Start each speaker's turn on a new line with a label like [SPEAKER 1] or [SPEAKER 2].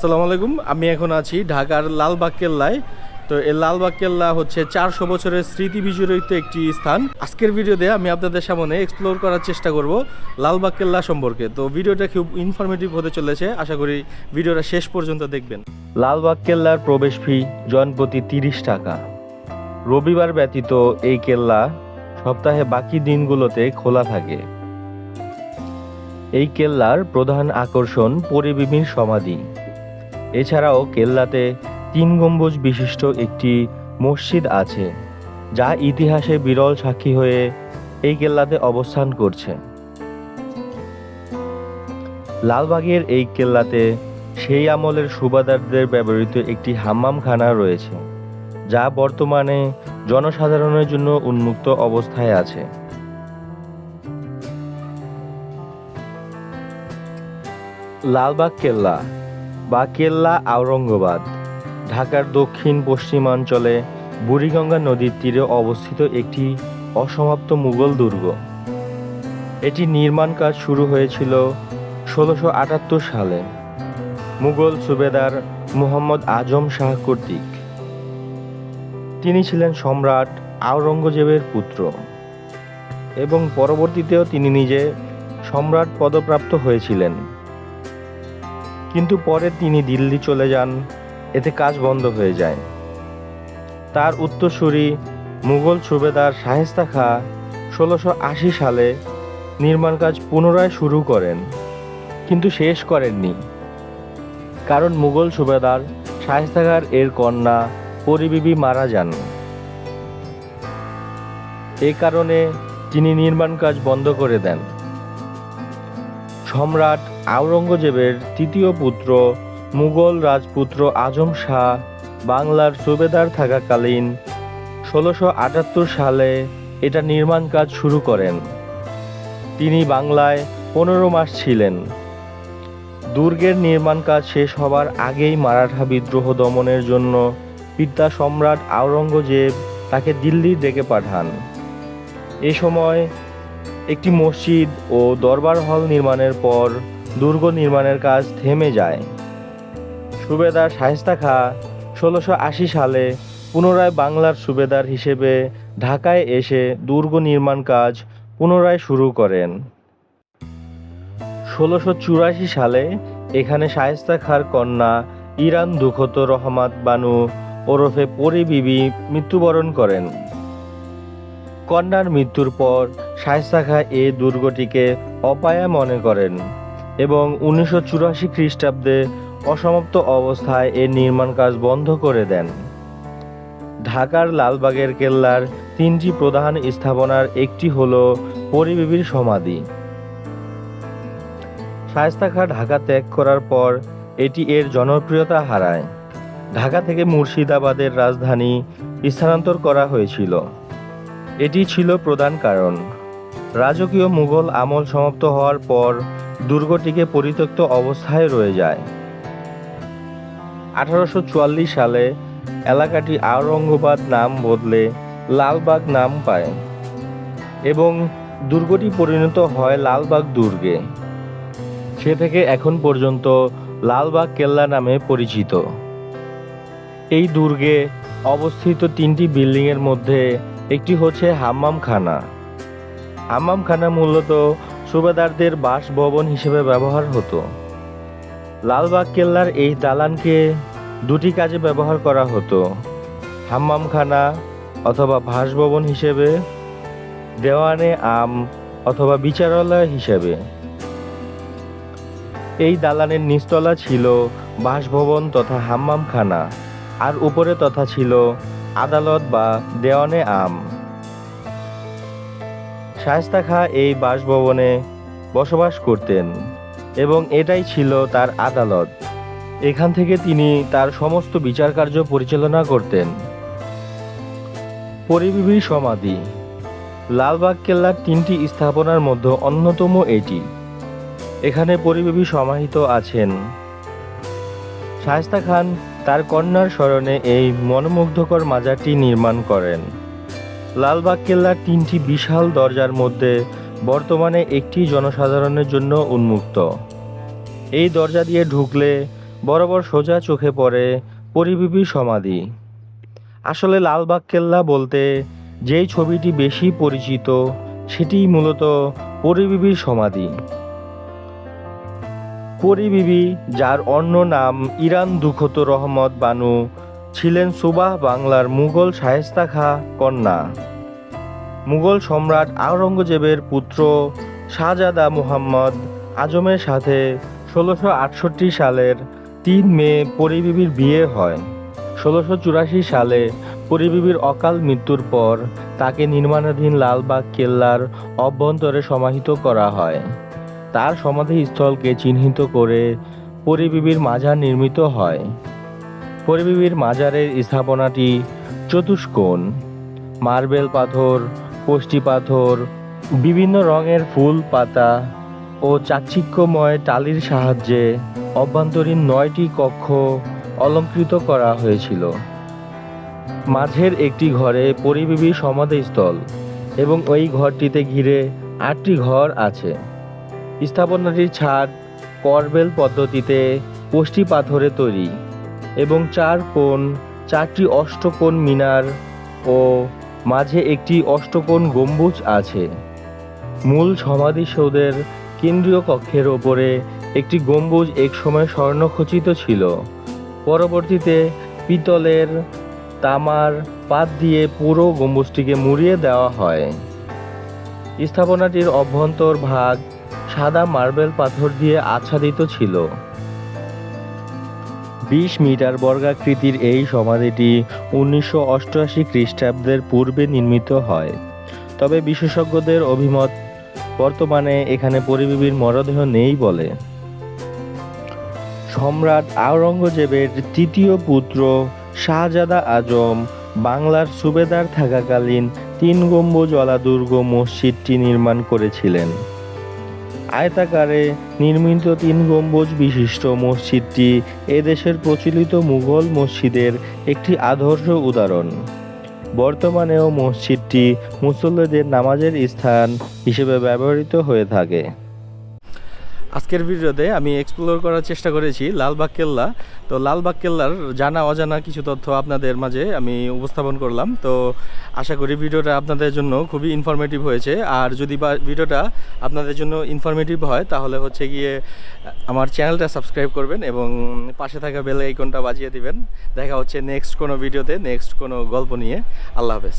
[SPEAKER 1] আসসালামু আলাইকুম। আমি এখন আছি ঢাকার লালবাগ কেল্লায়। তো এই লালবাগ কেল্লা হচ্ছে চারশো বছরের স্মৃতি বিজড়িত একটি স্থান। আজকের ভিডিওতে আমি আপনাদের সামনে এক্সপ্লোর করার চেষ্টা করব লালবাগ কেল্লা সম্পর্কে। তো ভিডিওটা খুব ইনফরমেটিভ হতে চলেছে। আশা করি ভিডিওটা শেষ পর্যন্ত দেখবেন। লালবাগ কেল্লার প্রবেশ ফি জনপ্রতি তিরিশ টাকা। রবিবার ব্যতীত এই কেল্লা সপ্তাহে বাকি দিনগুলোতে খোলা থাকে। এই কেল্লার প্রধান আকর্ষণ পরিবিবির সমাধি। এছাড়াও কেল্লাতে তিন গম্বুজ বিশিষ্ট একটি মসজিদ আছে, যা ইতিহাসে বিরল সাক্ষী হয়ে এই কেল্লাতে অবস্থান করছে। লালবাগের এই কেল্লাতে সেই আমলের সুবাদারদের ব্যবহৃত একটি হাম্মামখানা রয়েছে, যা বর্তমানে জনসাধারণের জন্য উন্মুক্ত অবস্থায় আছে। লালবাগ কেল্লা বা কেল্লা আওরঙ্গাবাদ, ঢাকার দক্ষিণ পশ্চিমাঞ্চলে বুড়িগঙ্গা নদীর তীরে অবস্থিত একটি অসমাপ্ত মুঘল দুর্গ। এটি নির্মাণ কাজ শুরু হয়েছিল ষোলোশো আটাত্তর সালে। মুঘল সুবেদার মুহাম্মদ আজম শাহ কর্তৃক। তিনি ছিলেন সম্রাট আওরঙ্গজেবের পুত্র এবং পরবর্তীতেও তিনি নিজে সম্রাট পদপ্রাপ্ত হয়েছিলেন। কিন্তু পরে তিনি দিল্লি চলে যান। এতে কাজ বন্ধ হয়ে যায়। তার উত্তরসূরি মুঘল সুবেদার শাহেস্তা খাঁ ষোলোশো আশি সালে নির্মাণ কাজ পুনরায় শুরু করেন, কিন্তু শেষ করেননি। কারণ মুঘল সুবেদার শায়েস্তা খাঁর এর কন্যা পরিবিবি মারা যান। এই কারণে তিনি নির্মাণ কাজ বন্ধ করে দেন। সম্রাট আওরঙ্গজেবের তৃতীয় পুত্র, মুঘল রাজপুত্র আজম শাহ, বাংলার সুবেদার থাকাকালীন ষোলোশো আটাত্তর সালে এটা নির্মাণ কাজ শুরু করেন। তিনি বাংলায় পনেরো মাস ছিলেন। দুর্গের নির্মাণ কাজ শেষ হবার আগেই মারাঠা বিদ্রোহ দমনের জন্য পিতা সম্রাট আওরঙ্গজেব তাকে দিল্লি ডেকে পাঠান। এ সময় একটি মসজিদ ও দরবার হল নির্মাণের পর দুর্গ নির্মাণের কাজ থেমে যায়। সুবেদার শায়েস্তা খাঁ ষোলোশো আশি সালে পুনরায় বাংলার সুবেদার হিসেবে ঢাকায় এসে দুর্গ নির্মাণ কাজ পুনরায় শুরু করেন। ষোলোশো চুরাশি সালে এখানে শায়েস্তা খাঁর কন্যা ইরান দুখত রহমাত বানু ওরফে পরি বিবি মৃত্যুবরণ করেন। কন্যার মৃত্যুর পর শায়েস্তা খাঁ এ দুর্গটিকে অপায়া মনে করেন। এবং উনিশশো চুরাশি খ্রিস্টাব্দে অসমাপ্ত অবস্থায় এর নির্মাণ কাজ বন্ধ করে দেন। ঢাকার লালবাগের কেল্লার তিনটি প্রধান স্থাপনার একটি হল পরিবিবির সমাধি। শায়েস্তা খাঁ ঢাকা ত্যাগ করার পর এটি এর জনপ্রিয়তা হারায়। ঢাকা থেকে মুর্শিদাবাদের রাজধানী স্থানান্তর করা হয়েছিল। এটি ছিল প্রধান কারণ। রাজকীয় মুঘল আমল সমাপ্ত হওয়ার পর দুর্গটিকে পরিত্যক্ত অবস্থায় রয়ে যায়। আঠারোশো চুয়াল্লিশ সালে এলাকাটি আওরঙ্গাবাদ নাম বদলে লালবাগ নাম পায় এবং দুর্গটি পরিণত হয় লালবাগ দুর্গে। সে থেকে এখন পর্যন্ত লালবাগ কেল্লা নামে পরিচিত। এই দুর্গে অবস্থিত তিনটি বিল্ডিংয়ের মধ্যে একটি হচ্ছে হাম্মামখানা। হাম্মামখানা মূলত সুবেদারদের বাসভবন হিসেবে ব্যবহার হতো। লালবাগ কেল্লার এই দালানকে দুটি কাজে ব্যবহার করা হতো। হাম্মামখানা অথবা ভাসভবন হিসেবে, দেওয়ানে আম অথবা বিচারালয় হিসেবে। এই দালানের নিচতলা ছিল বাসভবন তথা হাম্মামখানা, আর উপরে তথা ছিল আদালত বা দেওয়ানে আম। শায়েস্তা খাঁ এই বাসভবনে বসবাস করতেন এবং এটাই ছিল তার আদালত। এখান থেকে তিনি তার সমস্ত বিচার কার্য পরিচালনা করতেন। পরিবিবির সমাধি লালবাগ কেল্লার তিনটি স্থাপনার মধ্যে অন্যতম এটি। এখানে পরিবিবি সমাহিত আছেন। শায়েস্তা খান তার কন্যার স্মরণে এই মনোমুগ্ধকর মাজারটি নির্মাণ করেন। লালবাগ কেল্লার তিনটি বিশাল দরজার মধ্যে বর্তমানে একটি জনসাধারণের জন্য উন্মুক্ত। এই দরজা দিয়ে ঢুকলে বরাবর সোজা চোখে পড়ে পরিবিবি সমাধি। আসলে লালবাগ কেল্লা বলতে যেই ছবিটি বেশি পরিচিত, সেটি মূলত পরিবিবির সমাধি। পরিবিবি, যার অন্য নাম ইরান দুখত রহমত বানু ছিলেন সুবাহ বাংলার মুঘল শায়েস্তা খা কন্যা। মুঘল সম্রাট আওরঙ্গজেবের পুত্র শাহজাদা মুহাম্মদ আজমের সাথে ষোলোশো আটষট্টি সালের তিন মে পরিবিবির বিয়ে হয়। ষোলোশো চুরাশি সালে পরিবিবির অকাল মৃত্যুর পর তাকে নির্মাণাধীন লালবাগ কেল্লার অভ্যন্তরে সমাহিত করা হয়। তার সমাধিস্থলকে চিহ্নিত করে পরিবিবির মাজার নির্মিত হয়। পরিবিবির মাজারের স্থাপনাটি চতুষ্কোণ। মার্বেল পাথর কোষ্টি পাথর, বিভিন্ন রঙের ফুল, পাতা ও চাকচিক্যময় টালির সাহায্যে অভ্যন্তরীণ নয়টি কক্ষ অলঙ্কৃত করা হয়েছিল। মাঝের একটি ঘরে পরিবিবির সমাধিস্থল এবং ওই ঘরটিতে ঘিরে আটটি ঘর আছে। স্থাপনাটির ছাদ করবেল পদ্ধতিতে কোষ্টি পাথরে তৈরি। এবং চার কোণ, চারটি অষ্টকোণ মিনার ও মাঝে একটি অষ্টকোণ গম্বুজ আছে। মূল সমাধিসৌধের কেন্দ্রীয় কক্ষের ওপরে একটি গম্বুজ একসময় স্বর্ণখচিত ছিল। পরবর্তীতে পিতলের তামার পাত দিয়ে পুরো গম্বুজটিকে মুড়িয়ে দেওয়া হয়। স্থাপনাটির অভ্যন্তর ভাগ সাদা মার্বেল পাথর দিয়ে আচ্ছাদিত ছিল। বিশ মিটার বর্গাকৃতির এই সমাধিটি উনিশশো অষ্টআশি খ্রিস্টাব্দের পূর্বে নির্মিত হয়। তবে বিশেষজ্ঞদের অভিমত, বর্তমানে এখানে পরিবিবির মরদেহ নেই বলে। সম্রাট আওরঙ্গজেবের তৃতীয় পুত্র শাহজাদা আজম বাংলার সুবেদার থাকাকালীন তিন গম্বুজওয়ালা দুর্গ মসজিদটি নির্মাণ করেছিলেন। আয়তাকারে নির্মিত তিন গম্বুজ বিশিষ্ট মসজিদটি এদেশের প্রচলিত মুঘল মসজিদের একটি আদর্শ উদাহরণ। বর্তমানেও মসজিদটি মুসল্লিদের নামাজের স্থান হিসেবে ব্যবহৃত হয়ে থাকে।
[SPEAKER 2] আজকের ভিডিওতে আমি এক্সপ্লোর করার চেষ্টা করেছি লালবাগ কেল্লা। তো লালবাগ কেল্লার জানা অজানা কিছু তথ্য আপনাদের মাঝে আমি উপস্থাপন করলাম। তো আশা করি ভিডিওটা আপনাদের জন্য খুবই ইনফরমেটিভ হয়েছে। আর যদি বা ভিডিওটা আপনাদের জন্য ইনফরমেটিভ হয়, তাহলে হচ্ছে গিয়ে, আমার চ্যানেলটা সাবস্ক্রাইব করবেন এবং পাশে থাকা বেল আইকনটা বাজিয়ে দিবেন। দেখা হচ্ছে নেক্সট কোনো ভিডিওতে নেক্সট কোনো গল্প নিয়ে। আল্লাহ হাফেজ।